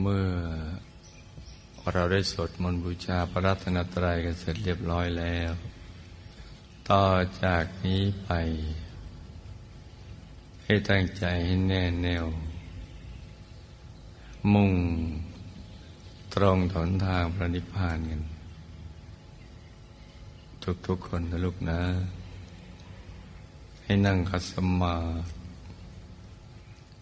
เมื่อเราได้สวดมนต์บูชาพระรัตนตรัยกันเสร็จเรียบร้อยแล้ว ต่อจากนี้ไป ให้ตั้งใจให้แน่แน่ว มุ่งตรงถนทางพระนิพพานกัน ทุกๆคนนะลูกนะ ให้นั่งคัสมาธิ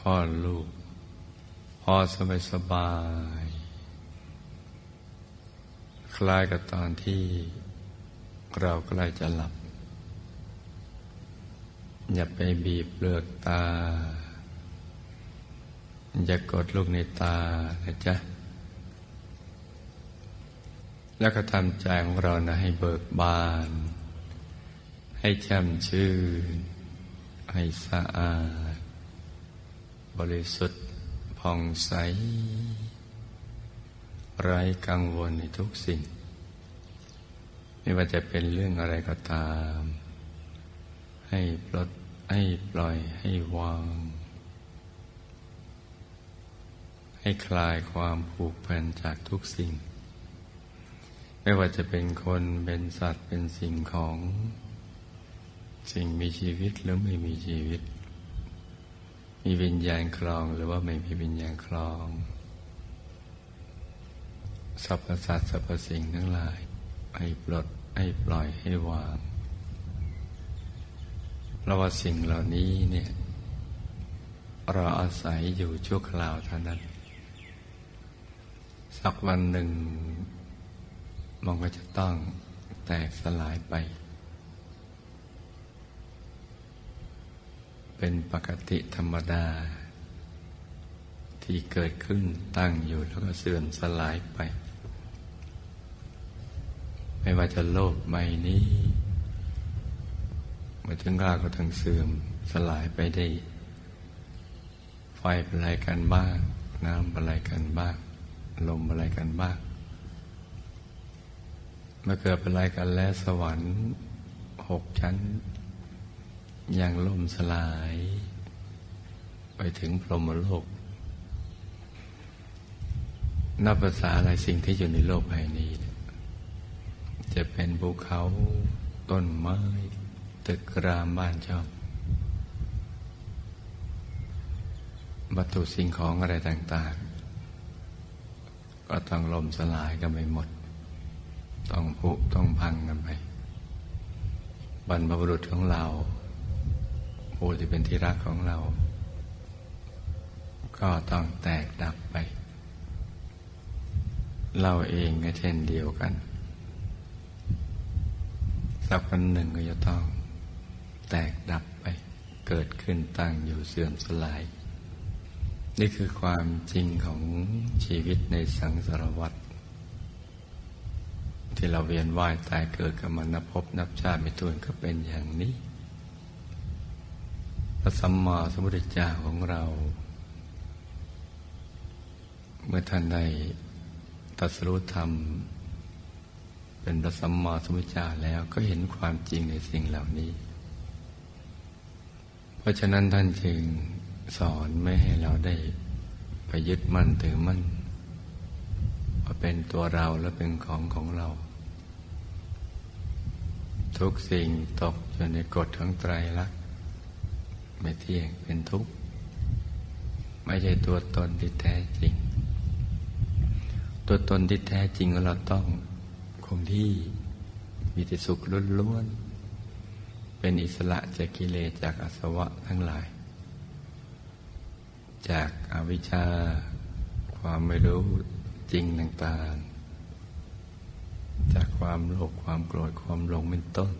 คลอดลูก พอสบายสบาย คล้ายกับตอนที่เราใกล้จะหลับ อย่าไปบีบเปลือกตา อย่ากดลูกในตานะจ๊ะ แล้วก็ทำใจของเรานะให้เบิกบาน ให้แช่มชื่น ให้สะอาด บริสุทธิ์ผ่องใส ไร้กังวลในทุกสิ่ง ไม่ว่าจะเป็นเรื่องอะไรก็ตาม ให้ปลดให้ปล่อยให้วาง ให้คลายความผูกพันจากทุกสิ่ง ไม่ว่าจะเป็นคนเป็นสัตว์เป็นสิ่งของ สิ่งมีชีวิตหรือไม่มีชีวิต มีวิญญาณคลองหรือว่าไม่มีวิญญาณคลองสรรพสัตว์สรรพสิ่งทั้งหลาย ให้ปลดให้ปล่อยให้วางเพราะว่าสิ่งเหล่านี้เนี่ยเราอาศัยอยู่ชั่วคราวเท่านั้น สักวันหนึ่งมันก็จะต้องแตกสลายไป เป็นปกติธรรมดา ที่เกิดขึ้นตั้งอยู่แล้วก็เสื่อมสลายไป ไม่ว่าจะโลกใบนี้มาถึงกลาก็ถึงเสื่อมสลายไปได้ ไฟเป็นไรกันบ้าง น้ำเป็นไรกันบ้าง ลมเป็นไรกันบ้างเมื่อเกิดเป็นไรกันแล้วสวรรค์หกชั้น ยังล่มสลาย ไปถึงพรหมโลก นับภาษาอะไรสิ่งที่อยู่ในโลกใบนี้ จะเป็นภูเขาต้นไม้ ตึกรามบ้านช่องวัตถุสิ่งของอะไรต่างๆ ก็ต้องล่มสลายกันไปหมด ต้องผุต้องพังกันไป บรรพบุรุษของเรา ผู้ที่เป็นที่รักของเรา ก็ต้องแตกดับไป เราเองก็เช่นเดียวกัน สักวันหนึ่งก็จะต้องแตกดับไป เกิดขึ้นตั้งอยู่เสื่อมสลาย นี่คือความจริงของชีวิตในสังสารวัฏที่เราเวียนว่ายตายเกิดกับมันนับพบนับชาติไม่ถ้วนก็เป็นอย่างนี้ พระสัมมาสัมพุทธเจ้าของเรา เมื่อท่านได้ตรัสรู้ธรรม เป็นพระสัมมาสัมพุทธเจ้าแล้วก็เห็นความจริงในสิ่งเหล่านี้ เพราะฉะนั้นท่านจึงสอนไม่ให้เราได้ไปยึดมั่นถือมั่นว่าเป็นตัวเราและเป็นของของเรา ทุกสิ่งตกอยู่ในกฎของไตรลักษณ์ ไม่เที่ยงเป็นทุกข์ไม่ใช่ตัวตนที่แท้จริง ตัวตนที่แท้จริงของเราต้องคงที่มีแต่สุขล้วนๆเป็นอิสระจากกิเลสจากอสวะทั้งหลาย จากอาวิชชาความไม่รู้จริงต่างๆ จากความโลภความโกรธความหลงเป็นต้น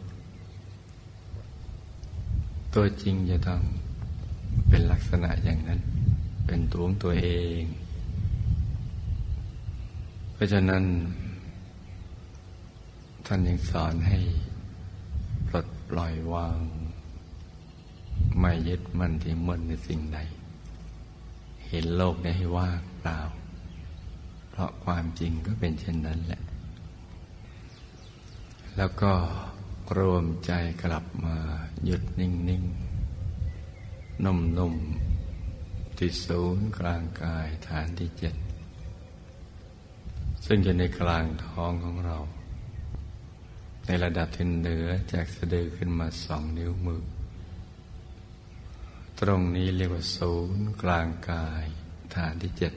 ตัวจริงจะต้องเป็นลักษณะอย่างนั้น เป็นตัวของตัวเอง เพราะฉะนั้น ท่านยังสอนให้ปลดปล่อยวาง ไม่ยึดมั่นที่มั่นในสิ่งใด เห็นโลกนี้ให้ว่างเปล่า เพราะความจริงก็เป็นเช่นนั้นแหละ แล้วก็ รวมใจกลับมาหยุดนิ่งๆนุ่มๆที่ศูนย์กลางกายฐานที่เจ็ด ซึ่งอยู่ในกลางท้องของเรา ในระดับที่เหนือจากสะดือขึ้นมาสองนิ้วมือ ตรงนี้เรียกว่าศูนย์กลางกายฐานที่เจ็ด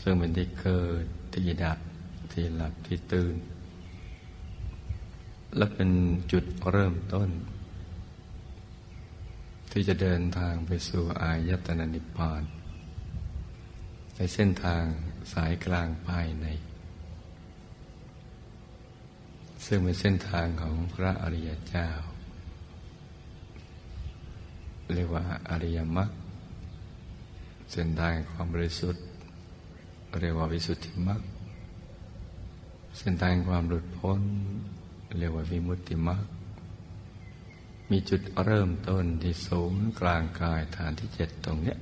ซึ่งเป็นที่เกิดที่ดับที่หลับที่ตื่น และเป็นจุดเริ่มต้น ที่จะเดินทางไปสู่อายตนะนิพพาน ในเส้นทางสายกลางภายใน ซึ่งเป็นเส้นทางของพระอริยเจ้า เรียกว่าอริยมรรคเส้นทางความบริสุทธิ์ เรียกว่าวิสุทธิมรรคเส้นทางความหลุดพ้น เรียกว่าวิมุตติมรรคมีจุดเริ่มต้นที่ศูนย์กลางกายฐานที่เจ็ดตรงเนี้ย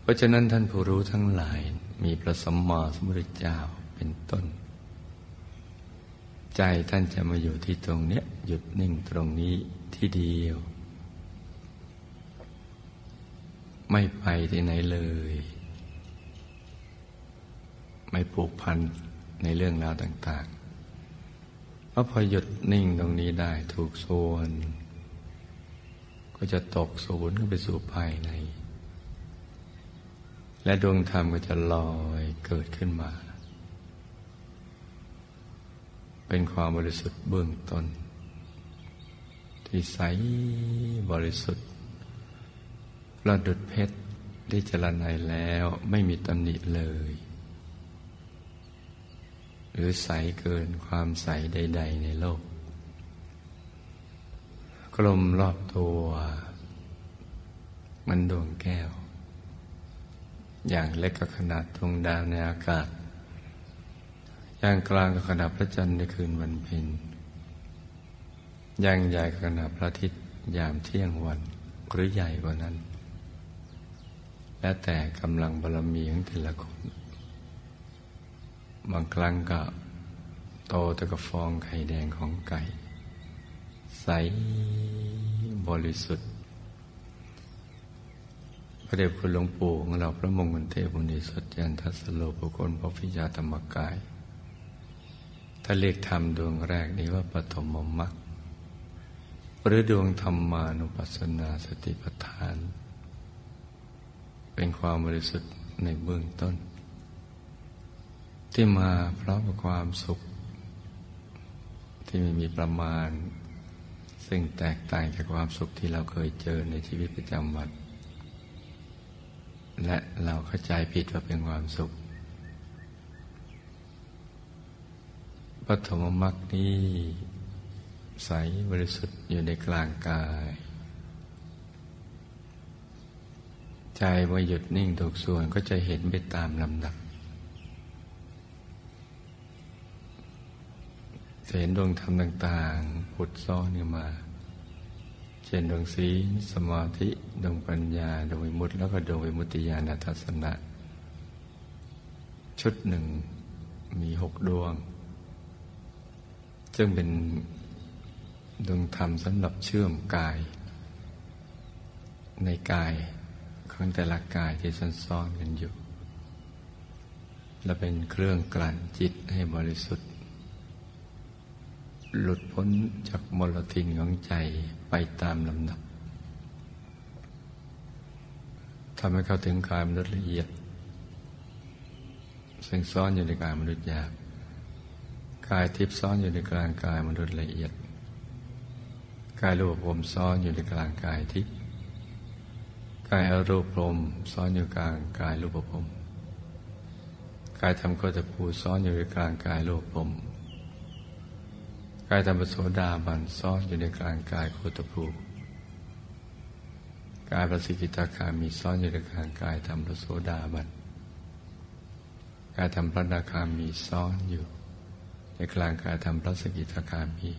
เพราะฉะนั้นท่านผู้รู้ทั้งหลายมีพระสัมมาสัมพุทธเจ้าเป็นต้น ใจท่านจะมาอยู่ที่ตรงเนี้ยหยุดนิ่งตรงนี้ที่เดียว ไม่ไปที่ไหนเลย ไม่ผูกพัน ในเรื่องราวต่างๆเพราะพอหยุดนิ่งตรงนี้ได้ถูกส่วนก็จะตกศูนย์ขึ้นไปสู่ภายใน และดวงธรรมก็จะลอยเกิดขึ้นมา เป็นความบริสุทธิ์เบื้องต้น ที่ใสบริสุทธิ์ประดุดเพชรได้จรนัยแล้วไม่มีตำหนิเลย หรือใสเกินความใสใด ๆ ในโลก กลมรอบตัว มันดวงแก้ว อย่างเล็กกับขนาดดวงดาวในอากาศ อย่างกลางกับขนาดพระจันทร์ในคืนวันเพ็ญอย่างใหญ่กับขนาดพระอาทิตย์ยามเที่ยงวันหรือใหญ่กว่านั้น และแต่กำลังบารมีของแต่ละคน บางครั้งก็โตตะกฟองไข่แดงของไก่ ใสบริสุทธิ์ พระเดชคุณหลวงปู่ของเราพระมงคลเทพบุญสดยันทัสโลปุคคลพระพิยาธรรมกายถ้าเรียกธรรมดวงแรกนี้ว่าปฐมมรรคหรือดวงธรรมานุปัสสนาสติปัฏฐาน เป็นความบริสุทธิ์ในเบื้องต้น ที่มาพร้อมกับความสุข ที่ไม่มีประมาณ ซึ่งแตกต่างจากความสุขที่เราเคยเจอในชีวิตประจำวัน และเราเข้าใจผิดว่าเป็นความสุขปฐมมรรคนี้ใสบริสุทธิ์อยู่ในกลางกาย ใจเมื่อหยุดนิ่งถูกส่วนก็จะเห็นไปตามลำดับ จะเห็นดวงธรรมต่างๆผุดซ้อนขึ้นมา เช่นดวงศีลสมาธิ ดวงปัญญา ดวงวิมุตติ แล้วก็ดวงวิมุตติญาณทัศนะ ชุดหนึ่งมีหกดวง ซึ่งเป็นดวงธรรมสำหรับเชื่อมกาย ในกายของแต่ละกายที่ซ้อนๆกันอยู่ และเป็นเครื่องกลั่นจิตให้บริสุทธิ์ หลุดพ้นจากมลทินของใจไปตามลำดับทำให้เข้าถึงกายมนุษย์ละเอียด ซึ่งซ้อนอยู่ในกายมนุษย์หยาบกายทิพย์ซ้อนอยู่ในกลางกายมนุษย์ละเอียดกายรูปภพซ้อนอยู่ในกลางกายทิพย์กายอรูปพรมซ้อนอยู่กลางกายรูปภพกายธรรมโคตภูซ้อนอยู่ในกลางกายรูปภพ กายธรรมโสดาบันซ่อนอยู่ในกลางกายโคตภูกายประสิทธิตาคามีซ่อนอยู่ในกลางกายธรรมโสดาบันกายธรรมพระนาคามีซ้อนอยู่ ในกลางกายธรรมพระสกิทาคามี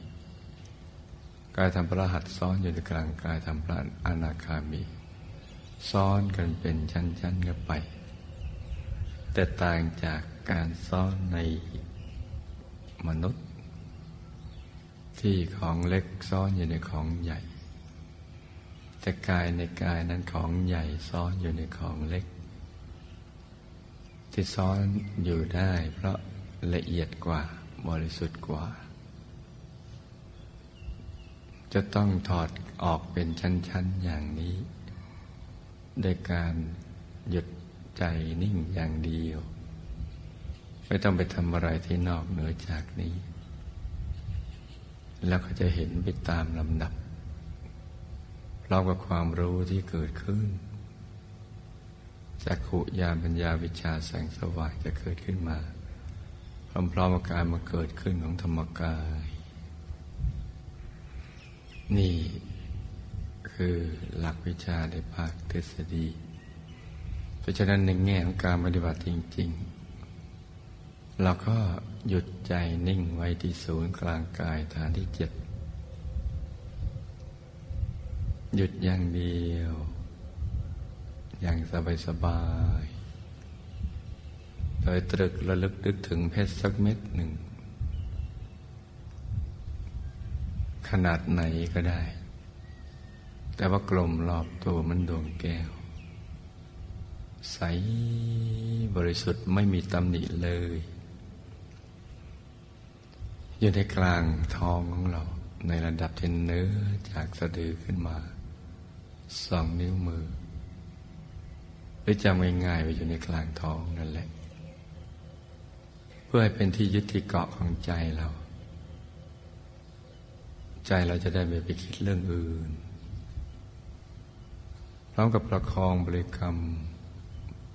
กายธรรมพระหัตซ้อนอยู่ในกลางกายธรรมพระอนาคามีซ้อนกันเป็นชั้นๆกันไป แต่ต่างจากการซ้อนในมนุษย์ ที่ของเล็กซ้อนอยู่ในของใหญ่ แต่กายในกายนั้นของใหญ่ซ้อนอยู่ในของเล็ก ที่ซ้อนอยู่ได้เพราะละเอียดกว่าบริสุทธิ์กว่า จะต้องถอดออกเป็นชั้น ๆ อย่างนี้โดยการหยุดใจนิ่งอย่างเดียว ไม่ต้องไปทำอะไรที่นอกเหนือจากนี้ แล้วก็จะเห็นไปตามลำดับพร้อมกับความรู้ที่เกิดขึ้นจากขุยานปัญญาวิชาแสงสว่างจะเกิดขึ้นมาพร้อมๆกับการมาเกิดขึ้นของธรรมกาย นี่คือหลักวิชาในภาคทฤษฎี เพราะฉะนั้นในแง่ของการปฏิบัติจริง ๆ เราก็หยุดใจนิ่งไว้ที่ศูนย์กลางกายฐานที่เจ็ดหยุดอย่างเดียว อย่างสบายสบายๆโดยตรึกระลึกนึกถึงเพชรสักเม็ดหนึ่ง ขนาดไหนก็ได้ แต่ว่ากลมรอบตัวมันดวงแก้ว ใสบริสุทธิ์ไม่มีตำหนิเลย อยู่ในกลางท้องของเรา ในระดับที่เนื้อจากสะดือขึ้นมาสองนิ้วมือหรือจำง่ายๆไปอยู่ในกลางท้องนั่นแหละ เพื่อให้เป็นที่ยึดที่เกาะของใจเรา ใจเราจะได้ไม่ไปคิดเรื่องอื่นพร้อมกับประคองบริกรรม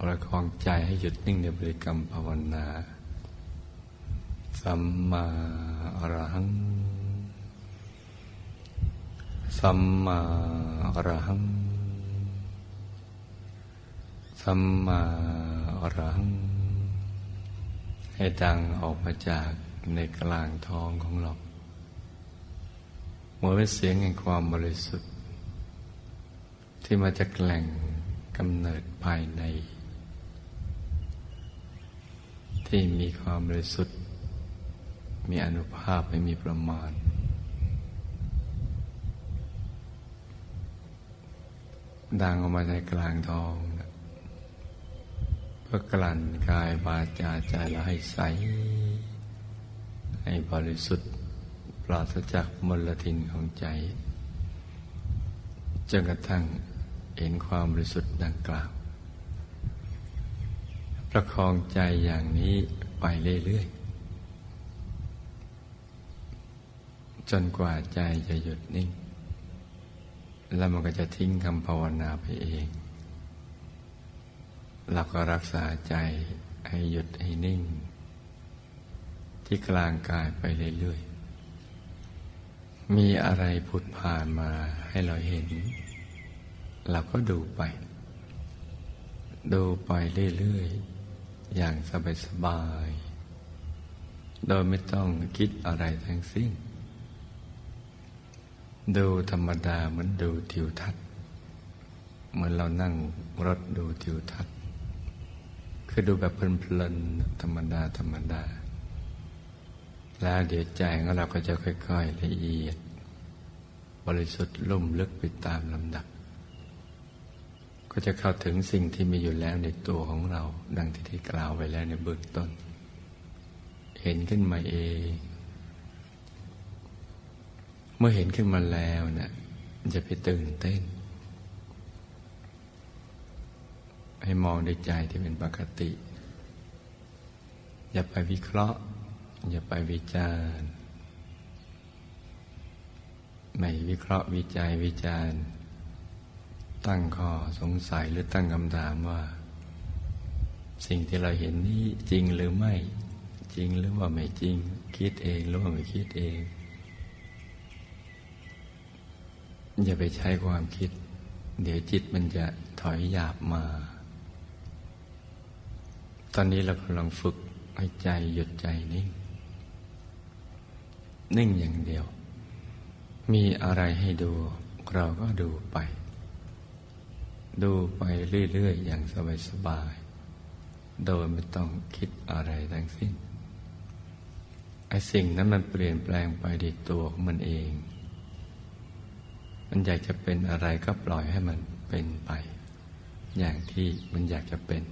ประคองใจให้หยุดนิ่งในบริกรรมภาวนา สัมมาอรหัง สัมมาอรหัง สัมมาอรหัง ให้ดังออกมาจากในกลางท้องของเราเหมือนเป็นเสียงแห่งความบริสุทธิ์ ที่มาจากแหล่งกำเนิดภายใน ที่มีความบริสุทธิ์ มีอนุภาพไม่มีประมาณ ดังออกมาในกลางท้องนะเพื่อกลั่นกายวาจาใจเราให้ใส ให้บริสุทธิ์ปราศจากมลทินของใจจนกระทั่งเห็นความบริสุทธิ์ดังกล่าวประคองใจอย่างนี้ไปเรื่อยๆ จนกว่าใจจะหยุดนิ่ง แล้วมันก็จะทิ้งคำภาวนาไปเอง เราก็รักษาใจให้หยุดให้นิ่ง ที่กลางกายไปเรื่อยๆ มีอะไรผุดผ่านมาให้เราเห็น เราก็ดูไป ดูไปเรื่อยๆ อย่างสบายๆ โดยไม่ต้องคิดอะไรทั้งสิ้น ดูธรรมดาเหมือนดูทิวทัศน์ เหมือนเรานั่งรถดูทิวทัศน์ คือดูแบบเพลินๆธรรมดาธรรมดา แล้วเดี๋ยวใจของเราก็จะค่อยๆละเอียด บริสุทธิ์ลุ่มลึกไปตามลำดับ ก็จะเข้าถึงสิ่งที่มีอยู่แล้วในตัวของเรา ดังที่ที่กล่าวไว้แล้วในเบื้องต้น เห็นขึ้นมาเอง เมื่อเห็นขึ้นมาแล้วนะ่ะจะไปตื่นเต้น ให้มองในใจที่เป็นปกติ อย่าไปวิเคราะห์ อย่าไปวิจารณ์ไม่วิเคราะห์วิจัยวิจารณ์ ตั้งข้อสงสัยหรือตั้งคำถามว่า สิ่งที่เราเห็นนี้จริงหรือไม่จริงหรือว่าไม่จริง คิดเองหรือว่าไม่คิดเอง อย่าไปใช้ความคิด เดี๋ยวจิตมันจะถอยหยาบมาถอนนี้เรากำลังฝึกให้ใจหยุดใจนิ่ง นิ่งอย่างเดียว มีอะไรให้ดู เราก็ดูไป ดูไปเรื่อย ๆ อย่างสบาย ๆ โดยไม่ต้องคิดอะไรทั้งสิ้นไอ้สิ่งนั้นมันเปลี่ยนแปลงไปในตัวของมันเอง มันอยากจะเป็นอะไรก็ปล่อยให้มันเป็นไป อย่างที่มันอยากจะเป็น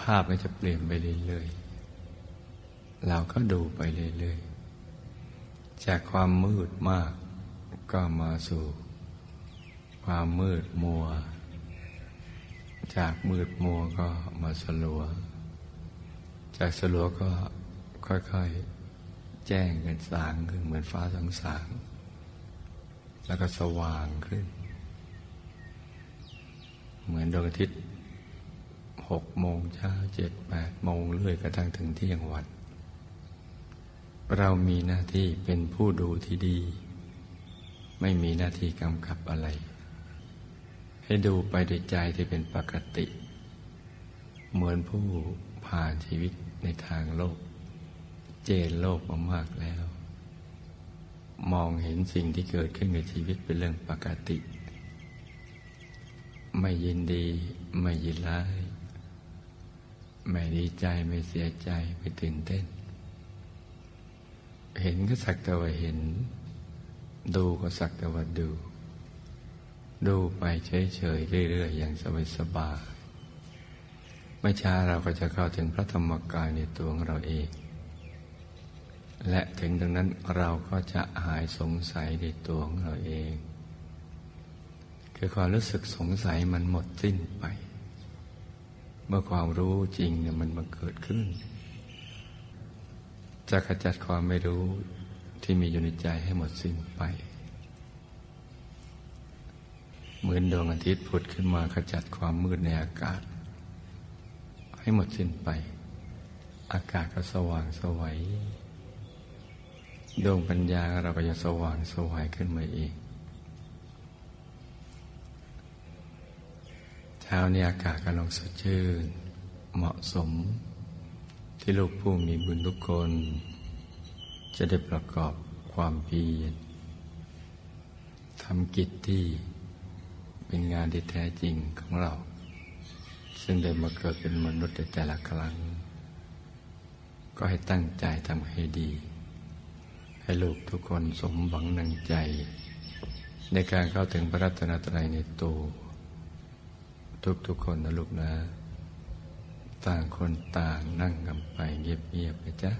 ภาพมันจะเปลี่ยนไปเรื่อยๆเราก็ดูไปเรื่อยๆจากความมืดมากก็มาสู่ ความมืดมัว จากมืดมัวก็มาสลัว จากสลัวก็ค่อยๆ แจ้งกันสางขึ้นเหมือนฟ้าสางสางๆ แล้วก็สว่างขึ้น เหมือนดวงอาทิตย์หกโมงเช้าเจ็ดแปดโมงเรื่อยกระทั่งถึงเที่ยงวัน เรามีหน้าที่เป็นผู้ดูที่ดี ไม่มีหน้าที่กำกับอะไร ให้ดูไปด้วยใจที่เป็นปกติ เหมือนผู้ผ่านชีวิตในทางโลก เจนโลกมามากแล้ว มองเห็นสิ่งที่เกิดขึ้นในชีวิตเป็นเรื่องปกติ ไม่ยินดีไม่ยินร้าย ไม่ดีใจไม่เสียใจไม่ตื่นเต้น เห็นก็สักแต่ว่าเห็น ดูก็สักแต่ว่าดู ดูไปเฉยๆเรื่อยๆอย่างสบายๆไม่ช้าเราก็จะเข้าถึงพระธรรมกายในตัวของเราเอง และถึงตรงนั้นเราก็จะหายสงสัยในตัวของเราเอง คือความรู้สึกสงสัยมันหมดสิ้นไป เมื่อความรู้จริงเนี่ยมันมาเกิดขึ้น จะขจัดความไม่รู้ที่มีอยู่ในใจให้หมดสิ้นไป เหมือนดวงอาทิตย์ผุดขึ้นมาขจัดความมืดในอากาศ ให้หมดสิ้นไป อากาศก็สว่างสวัย ดวงปัญญาเราก็จะสว่างสวัยขึ้นมาเองเช้านี้อากาศกำลังสดชื่น เหมาะสม ที่ลูกผู้มีบุญทุกคน จะได้ประกอบความเพียรทำกิจที่เป็นงานที่แท้จริงของเรา ซึ่งได้มาเกิดเป็นมนุษย์ในแต่ละครั้ง ก็ให้ตั้งใจทำให้ดี ให้ลูกทุกคนสมหวังนังใจ ในการเข้าถึงพระรัตนตรัยในตัวทุกๆคนนะลูกนะ ต่างคนต่างนั่งกันไปเงียบๆไปจ้ะ